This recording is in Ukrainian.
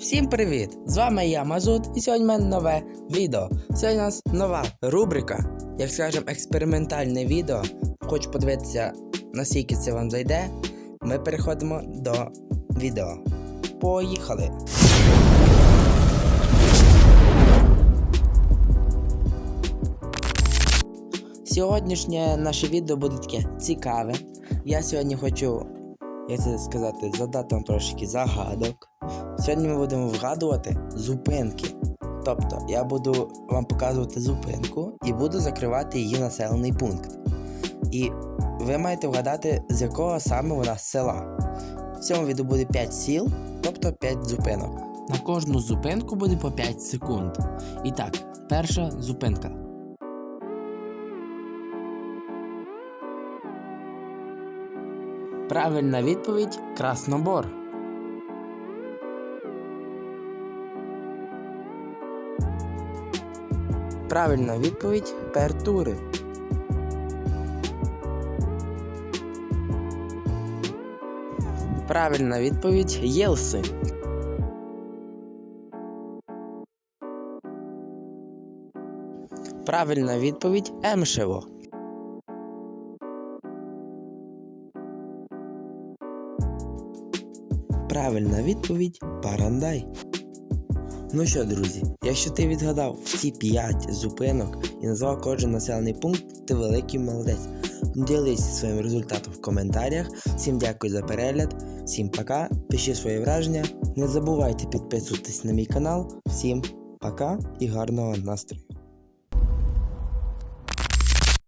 Всім привіт! З вами я Мазут, і сьогодні в мене нове відео. Сьогодні у нас нова рубрика, як скажемо, експериментальне відео. Хочу подивитися, наскільки це вам зайде. Ми переходимо до відео. Поїхали! Сьогоднішнє наше відео буде таке цікаве. Я сьогодні хочу, як це сказати, задати вам трошки загадок. Сьогодні ми будемо вгадувати зупинки. Тобто я буду вам показувати зупинку і буду закривати її населений пункт. І ви маєте вгадати, з якого саме вона села. В цьому відео буде 5 сіл, тобто 5 зупинок. На кожну зупинку буде по 5 секунд. І так, перша зупинка. Правильна відповідь Краснобор. Правильна відповідь Пертури. Правильна відповідь Єлси. Правильна відповідь Емшево. Правильна відповідь Парандай. Ну що, друзі, якщо ти відгадав всі 5 зупинок і назвав кожен населений пункт, ти великий молодець. Ділись своїм результатом в коментарях. Всім дякую за перегляд, всім пока, пишіть свої враження. Не забувайте підписуватись на мій канал. Всім пока і гарного настрою!